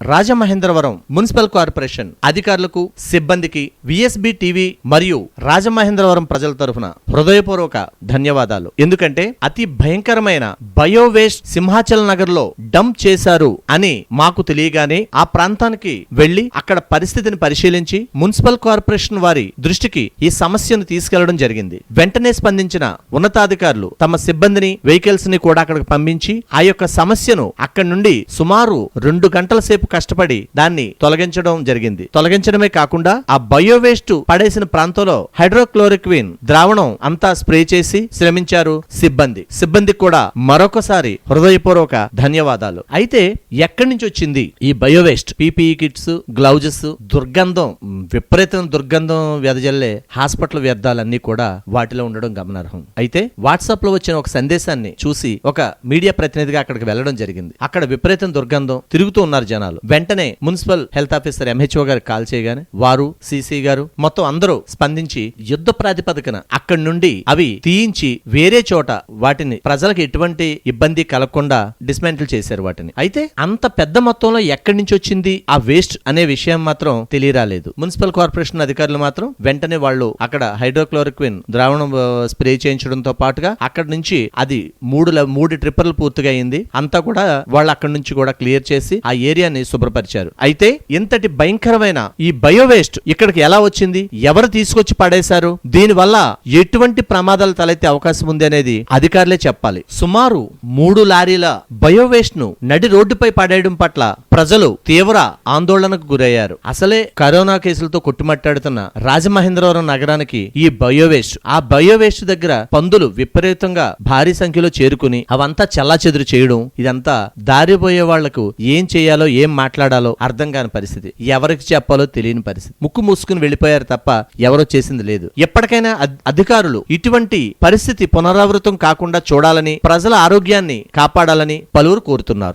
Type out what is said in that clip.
Rajamahendravaram municipal corporation అధికారులకు సిబ్బందికి VSB TV మరియు రాజమహేంద్రవరం ప్రజల తరఫున హృదయపూర్వక ధన్యవాదాలు. ఎందుకంటే అతి భయంకరమైన బయోవేస్ట్ సింహాచల్ నగర్లో డంప్ చేశారు అని మాకు తెలియగానే ఆ ప్రాంతానికి వెళ్ళి అక్కడ పరిస్థితిని పరిశీలించి మున్సిపల్ కార్పొరేషన్ వారి దృష్టికి ఈ సమస్యను తీసుకెళ్ళడం జరిగింది. వెంటనే స్పందించిన ఉన్నతాధికారులు తమ సిబ్బందిని వెహికల్స్ని కూడా అక్కడికి పంపించి ఆ యొక్క సమస్యను అక్కడి నుండి సుమారు రెండు గంటల సేపు కష్టపడి దాన్ని తొలగించడం జరిగింది. తొలగించడమే కాకుండా ఆ బయో వేస్ట్ పడేసిన ప్రాంతంలో హైడ్రోక్లోరిక్విన్ ద్రావణం అంతా స్ప్రే చేసి శ్రమించారు సిబ్బంది. సిబ్బంది కూడా మరొకసారి హృదయపూర్వక ధన్యవాదాలు. అయితే ఎక్కడి నుంచి వచ్చింది ఈ bio waste PPE kits gloves దుర్గంధం విపరీతం దుర్గంధం వెదజల్లే హాస్పిటల్ వ్యర్థాలన్నీ కూడా వాటిలో ఉండడం గమనార్హం. అయితే వాట్సాప్లో వచ్చిన ఒక సందేశాన్ని చూసి ఒక మీడియా ప్రతినిధిగా అక్కడికి వెళ్ళడం జరిగింది. అక్కడ విపరీతం దుర్గంధం తిరుగుతూ ఉన్నారు జనాలు. వెంటనే మున్సిపల్ హెల్త్ ఆఫీసర్ ఎంహెచ్ఓ గారు కాల్ చేయగానే వారు సిసి గారు మొత్తం అందరూ స్పందించి యుద్ధ ప్రాతిపదికన అక్కడి నుండి అవి తీయించి వేరే చోట వాటిని ప్రజలకు ఎటువంటి ఇబ్బంది కలగకుండా డిస్మెంటిల్ చేశారు వాటిని. అయితే అంత పెద్ద మొత్తంలో ఎక్కడి నుంచి వచ్చింది? ఆ వేస్ట్ అనే విషయం మాత్రం తెలియరాలేదు. మున్సిపల్ కార్పొరేషన్ అధికారులు మాత్రం వెంటనే వాళ్ళు అక్కడ హైడ్రోక్లోరిక్విన్ ద్రావణం స్ప్రే చేయించడంతో పాటుగా అక్కడ నుంచి అది మూడు మూడు ట్రిప్పర్లు పూర్తిగా అయింది. అంతా కూడా వాళ్ళు అక్కడ నుంచి కూడా క్లియర్ చేసి ఆ ఏరియాని శుభ్రపరిచారు. అయితే ఇంతటి భయంకరమైన ఈ బయోవేస్ట్ ఇక్కడికి ఎలా వచ్చింది? ఎవరు తీసుకొచ్చి పడేశారు? దీని వల్ల ఎటువంటి ప్రమాదాలు తలెత్తే అవకాశం ఉంది అనేది అధికారులే చెప్పాలి. సుమారు మూడు లారీల బయోవేస్ట్ను నడి రోడ్డుపై పడేయడం పట్ల ప్రజలు తీవ్ర ఆందోళనకు గురయ్యారు. అసలే కరోనా కేసులతో కొట్టుమట్టాడుతున్న రాజమహేంద్రవరం నగరానికి ఈ బయోవేస్ట్ ఆ బయోవేస్ట్ దగ్గర పందులు విపరీతంగా భారీ సంఖ్యలో చేరుకుని అవంతా చల్లా చెదురు చేయడం ఇదంతా దారిపోయే వాళ్ళకు ఏం చేయాలో ఏం మాట్లాడాలో అర్థం కాని పరిస్థితి. ఎవరికి చెప్పాలో తెలియని పరిస్థితి. ముక్కు మూసుకుని వెళ్ళిపోయారు తప్ప ఎవరో చేసింది లేదు. ఎప్పటికైనా అధికారులు ఇటువంటి పరిస్థితి పునరావృతం కాకుండా చూడాలని ప్రజల ఆరోగ్యాన్ని కాపాడాలని పలువురు కోరుతున్నారు.